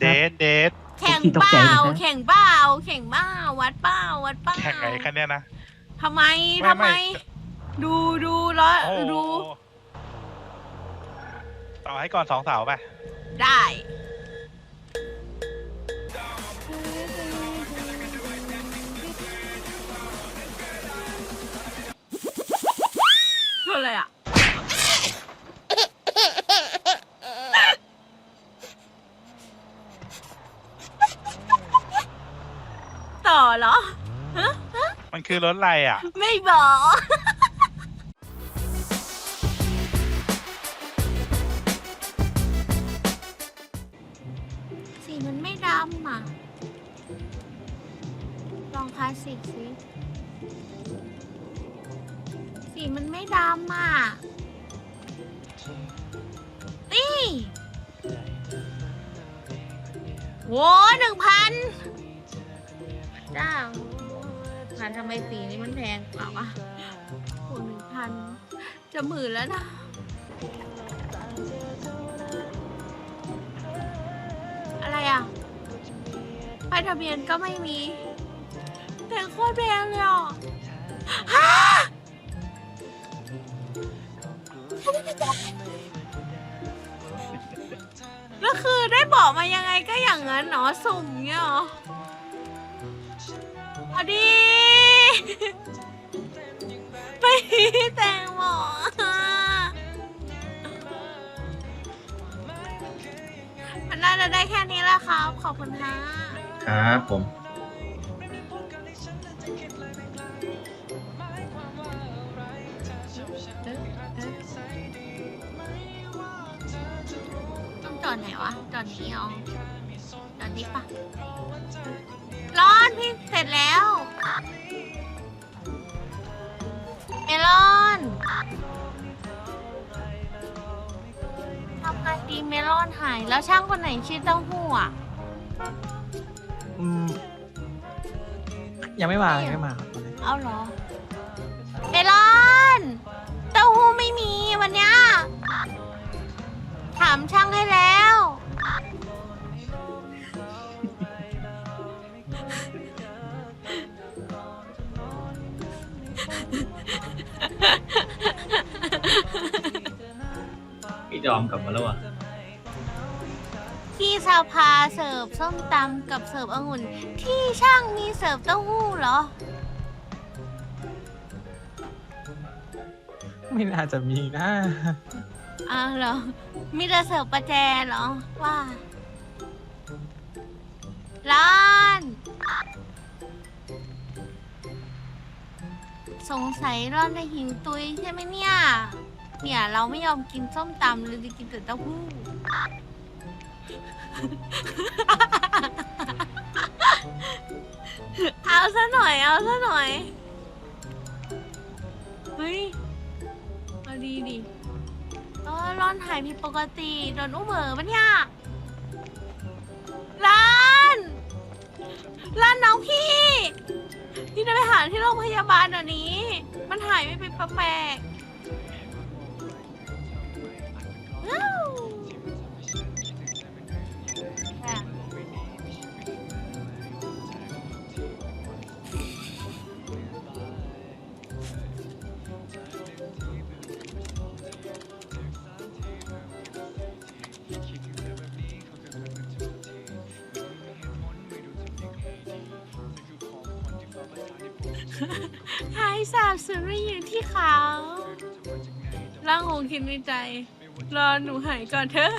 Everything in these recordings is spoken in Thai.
เดทเดทแข่งตกเปใจล่านะแข่งเปล่าแข่งเปล่าวัดเปล่าวัดเปล่าแข่งไหนคะเนี่ยนะ ทำไมไม่ทำไม ไม่ ดูดูแล้วโอ้โหดู ต่อให้ก่อนสองเสาไปได้อะไรอะ เหรอ มันคือรถอะไรอะ ไม่บอก สีมันไม่ดำอะ ลองคลาสสิกสิ สีมันไม่ดำอะนี่โว้หนึ่งพัน จ้าพันทำไมสีนี้มันแพงกว่าวะหนึ่งพันจะหมื่นแล้วนะอะไรอะป้ายทะเบียนก็ไม่มีแต่โคตรแพงเลยอะฮะก็คือได้บอกมายังไงก็อย่างนั้นเนาะสุ่มเงี้ยเหรอ อาดีไปแต่งหมอมันน่าจะได้แค่นี้แหละครับ ขอบคุณฮะครับผม ต้องจอดไหนวะ จอดนี้เอาจอดนี้ปะร้อนพี่เสร็จแล้ว อนหาย แล้วช่างคนไหนชื่อเต้าหู้อะอืมยังไม่มายังไม่มาครับเอาเหรอเมลอนเต้าหู้ไม่มีวันเนี้ยถามช่างให้แล้ว พี่จอมกลับมาแล้วอะ ที่สภาเสิร์ฟส้มตำกับเสิร์ฟองุ่น ที่ช่างมีเสิร์ฟเต้าหู้เหรอ ไม่น่าจะมีนะอ้าวเหรอ มีแต่เสิร์ฟประแจเหรอ ว่า ร้าน สงสัยร่อนได้หิวตุยใช่ไหมเนี่ย เนี่ย เราไม่ยอมกินส้มตำเลยจะกินแต่เต้าหู้ เอาซะหน่อย เอาซะหน่อย เฮ้ยเอาดีดิเออร้อนหายผิดปกติ โดนอุ้มเหอปะเนี่ยร้านร้านน้องพี่พี่จะไปหาที่โรงพยาบาลเดี๋ยวนี้ มันหายไม่เป็นแปลกๆ หายสาบสูญไปอยู่ที่เขาร่างคงคิดในใจ รอหนูหายก่อนเถอะ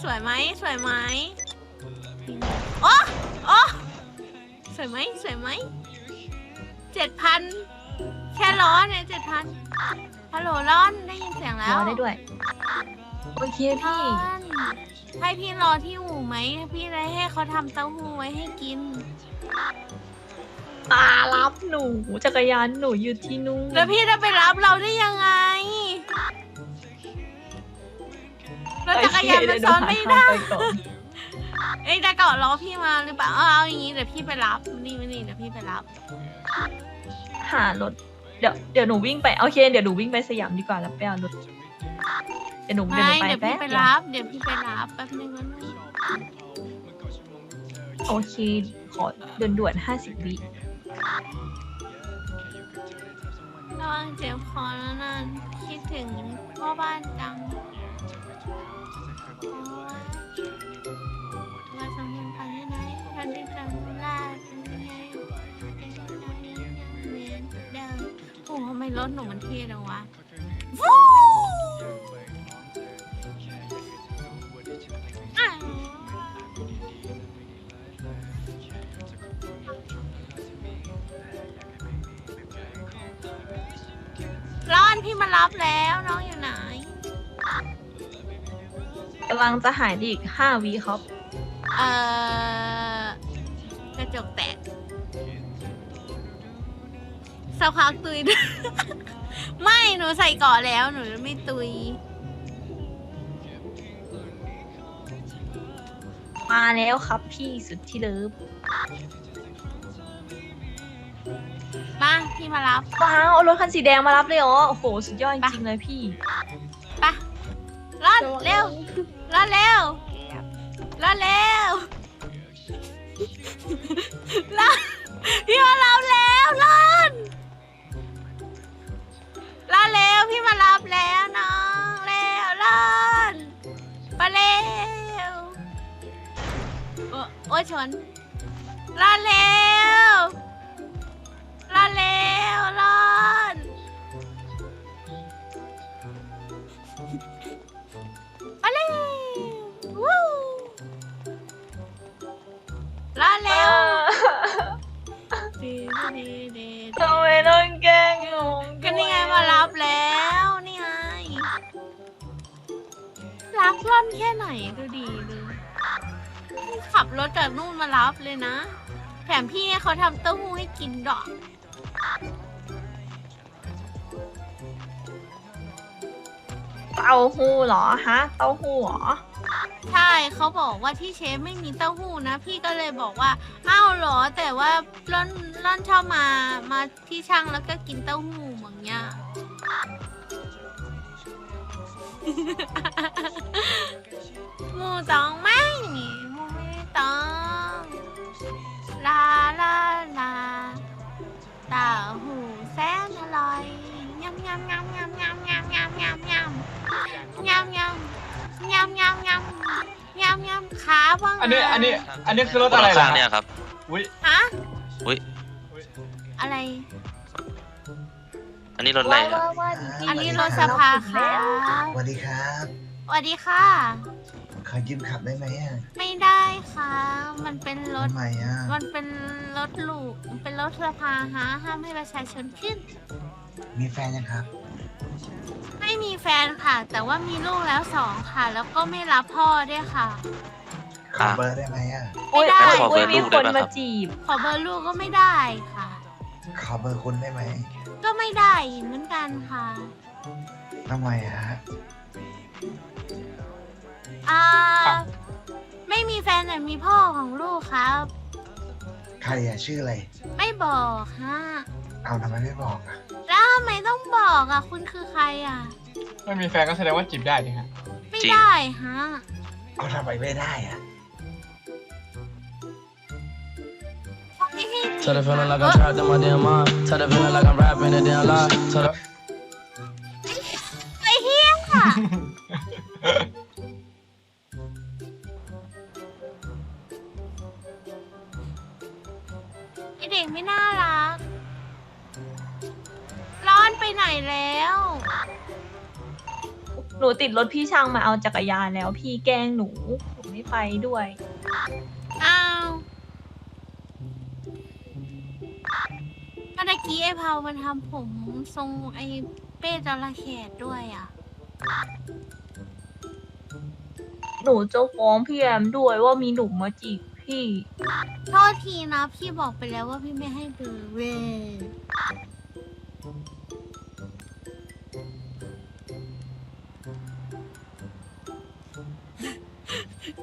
สวยไหมสวยไหมโอ้โอ้สวยไหมสวยไหมเจ็ดพันแค่ร้อนเนี่ยเจ็ดพันฮัลโหลร้อนได้ยินเสียงแล้ว รอได้ด้วย โอเคร้อพี่น ให้พี่รอที่อู่ไหม พี่ได้ให้เขาทำเต้าหู้ไว้ให้กิน ตารับหนูจักรยานหนูอยู่ที่นู่นแล้วพี่จะไปรับเราได้ยังไงรถจักรยานมันซ้อนไม่ได้โอเคเยวหนูหาทางปก่อนเอ้ยแต่ก่อนรอพี่มาหรือเปล่าเอาเอาอย่างนี้เดี๋ยวพี่ไปรับนี่มานี่เดี๋ยวพี่ไปรับ หารถ เดี๋ยวเดี๋ยวหนูวิ่งไปโอเคเดี๋ยวหนูวิ่งไปสยามดีกว่าแล้วไปเอารถ เดี๋ยวหนูเดี๋ยวหไม่นูไปเดี๋ยวแป๊พี่บไปเดียวรับ เดี๋ยวพี่ไปรับแป๊บนึงนะลูกโอเค ขอด่วนๆห้าสิบวิระวังเจ็บคอแล้วนั่นคิดถึงพ่อบ้านจังโอ๊ยว่าสำคัญไปที่ไหนทันที่จำลาดเป็นยังไงเป็นยังไงยังเหมือนเดิมโอ้โหทำไมรถหนูมันเท่จังวะ วู้อ้าวร้อนพี่มารับแล้วน้องอยู่ไหน กำลังจะหายได้อีกห้าวิครับ เอ่อกระจกแตกสักพักตุยด้วย ไม่หนูใส่เกาะแล้วหนูจะไม่ตุย มาแล้วครับพี่สุดที่เลิฟมาพี่มารับ ว้าวเอารถคันสีแดงมารับเลยเหรอโอ้โหสุดยอดจไปริงๆเลยพี่ไปะรอดเร็วรอดเร็วรอดเร็วรอดพี่มารับแล้วรอดร อดเร็วพี่มารับแล้วน้องเร็วรอดไปเร็วโอ้โอ้ยชนรอนเร็ว ถจากนู่นมารับเลยนะ แถมพี่เนี่ยเขาทำเต้าหู้ให้กินดอก เต้าหู้เหรอฮะ เต้าหู้เหรอ ใช่เขาบอกว่าที่เชฟไม่มีเต้าหู้นะ พี่ก็เลยบอกว่าอ้าวเหรอ แต่ว่าร่อนร่อนชอบมามาที่ช่างแล้วก็กินเต้าหู้อย่างเงี้ย หมูต้องไม่หมูไม่ ต้องลาลาลาเต้าหู้แสนอร่อยยำยำยำยำยำยำยำยำยำยำยำยำยำยำยำยำขาบ้างอันนี้ อันนี้ อันนี้คือรถอะไรถล่ะข้างเนี่ยครับ อุ้ยฮะอุ๊ยอะไร อันนี้รถอะไรครับ อันนี้รถสภาค่ะสวัสดีครับสวัสดีค่ะ ขอยืมขับได้ไหมอะไม่ได้ค่ะ มันเป็นรถ ทำไมอะมันเป็นรถลูกมันเป็นรถสภาฮะห้ามให้ประชาชนขึ้น มีแฟนยังครับ ไม่มีแฟนค่ะ แต่ว่ามีลูกแล้วสองค่ะ แล้วก็ไม่รับพ่อด้วยค่ะ ขอเบอร์ได้ไหมอะอุ้ยไม่ได้อุ้ยขอเบอุ้อยร์มีลูกคได้นไหมครัมาบจีบ ขอเบอร์ลูกก็ไม่ได้ค่ะ ขอเบอร์คุณได้ไหมก็ไม่ได้เหมือนกันค่ะทำไมอะฮะ อ่าไม่มีแฟนแต่มีพ่อของลูกครับ ใครอะชื่ออะไร ไม่บอกฮะเอาทำไมไม่บอกอะแล้วทำไมต้องบอกอะ คุณคือใครอะ ไม่มีแฟนก็แสดงว่าจีบได้ดิฮะไม่จริง ได้ฮะ เอาทำไมไม่ได้อะไม่ให้ Tell the feeling like I'm trapped in my damn mind. Tell the feeling like I'm rapping a damn lie. Tell the ไอ้เฮีย ไอเด็กไม่น่ารัก ร้อนไปไหนแล้ว หนูติดรถพี่ช่างมาเอาจักรยานแล้ว พี่แกล้งหนูหนูไม่ไปด้วย อ้าวเมื่อกี้ไอ้เผามันทำผมทรงไอ้เป้จระเข้ด้วยอะ หนูจะฟ้องพี่แอมด้วยว่ามีหนุ่มมาจีบ พี่ โทษทีนะพี่บอกไปแล้วว่าพี่ไม่ให้เบอร์เวย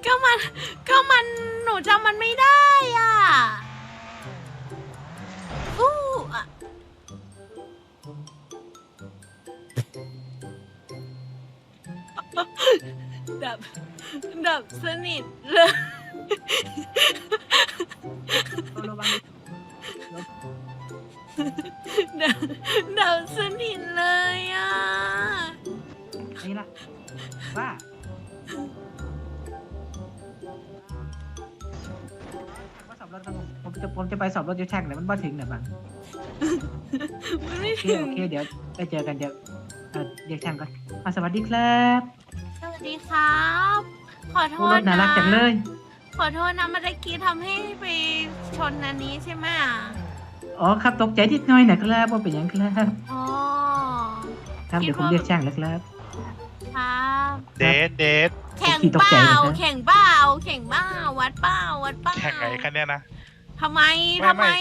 ก็มัน ก็มันหนูจำมันไม่ได้อะอู้อะดับ ดับสนิทเลย ดับดับสนิทเลยอะ นี่ละว่าว่าสอบรถครับผมผมจะผมจะไปสอบรถยูแท็กเนี่ยมันมาถึงเนี่ยบังมันไม่โอเคถึง โอเคเดี๋ยวไปเจอกันเดี๋ยวเอ่อเรียกช่างก่อนอะสวัสดีครับสวัสดีครับ ขอโทผู้ษรถน่านะรักจังเลย ขอโทษนะเมื่อกี้ทำให้ไปชนอันนี้ใช่ไหมอะอ๋อครับตกใจนิดหน่อยนะครับว่าเป็นหยังครับอ๋อ ครับคิดเดี๋ยวผมว่าเรียกช่างแล้วครับ ครับเดทเดทแข่งขี่ตกเปใจล่าเลยนะแข่งเปล่าแข่งเปล่าวัดเปล่าวัดเปล่าแข่งไงคันเนี้ยนะ ทำไมไม่ทำไมไม่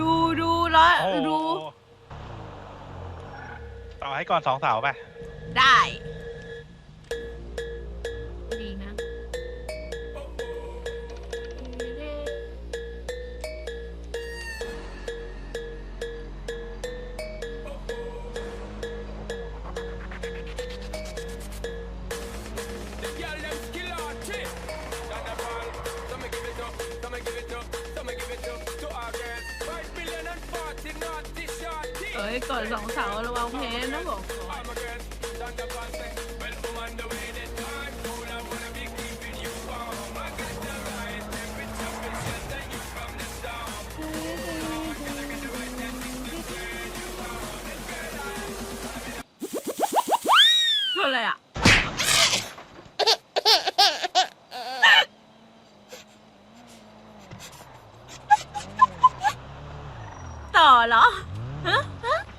ดูดูแล้วโอ้โหดูต่อให้ก่อนสองเสาไปได้ดี ก่อนสองเสาระวังเพนนะบอ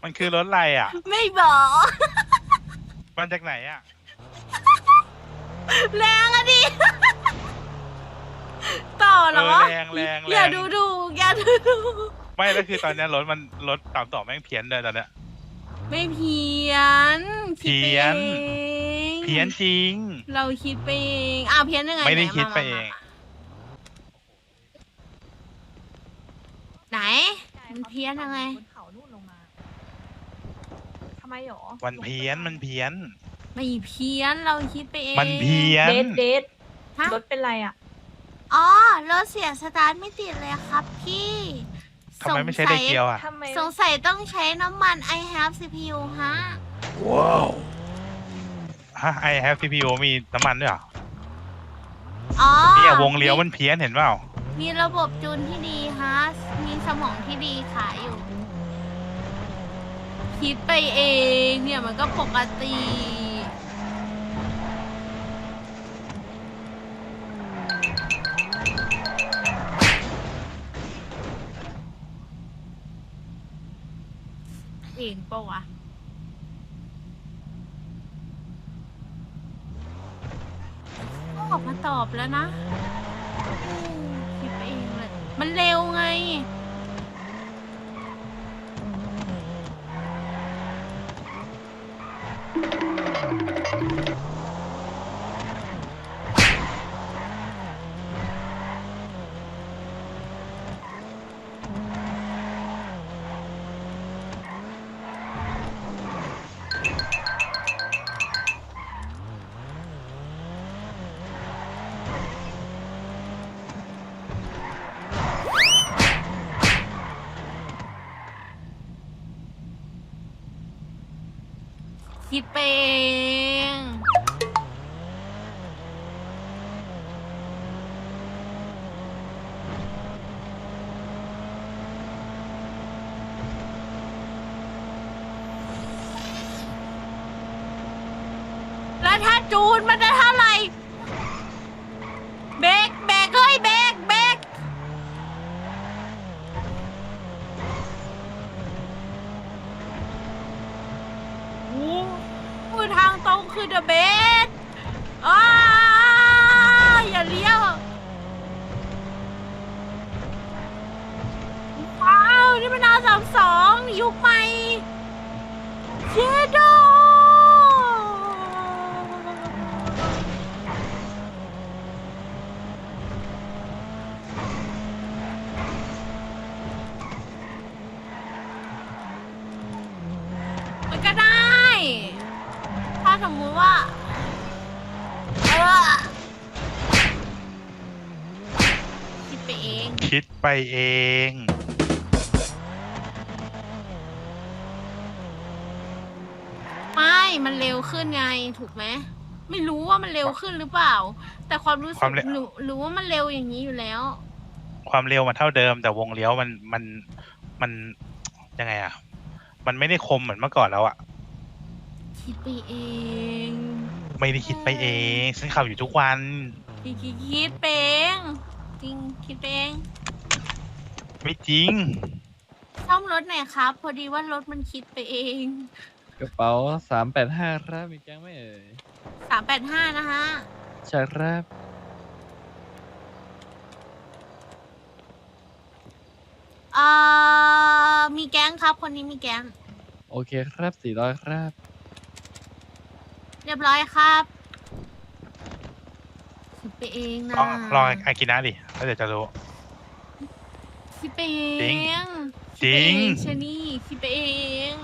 มันคือรถอะไรอะ ไม่บอก มันจากไหนอะ แรงอะดิ ต่อเหรเอออแรงแรงแรอย่างดูดูอย่าดูดูไม่แล้วคือตอนเนี้ยรถมันรถตามต่อแม่งเพี้ยนเลยตอนเนี้ย ไม่เพี้ยนคิดเพี้ยนไปเองเพี้ยนจริง เราคิดไปเองอ้าวเพี้ยนยังไงไม่ได้หนคิดไปมาเอง มาไหนมันเพี้ยนยังไง บนเขานู่นลงมา ทำไมหรอมันเพี้ยนมันเพี้ยน ไม่เพี้ยนเราคิดไปเองมันเพี้ยน เดทเดทฮะรถเป็นไรอะ อ๋อรถเสียสตาร์ทไม่ติดเลยครับพี่ ทำไมไม่ใช้ไดเกียวอะ ทำไมสงสัยต้องใช้น้ำมัน I have CPU ฮะฮะ I have CPU มีน้ำมันด้วยเหรออ๋อเนี่ยวงเลี้ยวมันเพี้ยนเห็นเปล่า มีระบบจูนที่ดีฮะ มีสมองที่ดีขายอยู่ คิดไปเองเนี่ยมันก็ปกติ เองปะวะออกมาตอบแล้วนะคิดไปเองเลย มันเร็วไง คิดไปเองแล้วถ้าจูนมันจะทาไหร่ เบรกเบรกเฮ้ยเบรกเบรกโอ้โหทางตรงคือ the best อ้าอย่าเลี้ยว ว้าว นี่มันอาสามสองยุคใหม่เชโดมันก็ได้ ถ้าสมมุติว่า คิดไปเอง ไม่มันเร็วขึ้นไงถูกไหมไม่รู้ว่ามันเร็วขึ้นหรือเปล่า แต่ความรู้สึควากมเร็วหนูรู้ว่ามันเร็วอย่างนี้อยู่แล้ว ความเร็วมันเท่าเดิม แต่วงเลี้ยวมันมันมันยังไงอะ มันไม่ได้คมเหมือนเมื่อก่อนแล้วอะ คิดไปเองไม่ได้คิดไปเองฉันขับอยู่ทุกวัน คิดคิดคิดไปเองจริงคิดไปเอง ไม่จริง ซ่อมรถหน่อยครับ พอดีว่ารถมันคิดไปเองกระเป๋าสามแปดห้าครับมีแก๊งไหมเอ่ยสามแปดห้านะฮะ ใช่ครับเอ่อ มีแก๊งครับ คนนี้มีแก๊ง โอเคครับสี่ร้อยครับเรียบร้อยครับคิดไปเองนะลองลองอากินะดิแล้วเดี๋ยวจะรู้คิด ไปเอจริงงจริงคิดไปเอชะนี่คิดไปเอง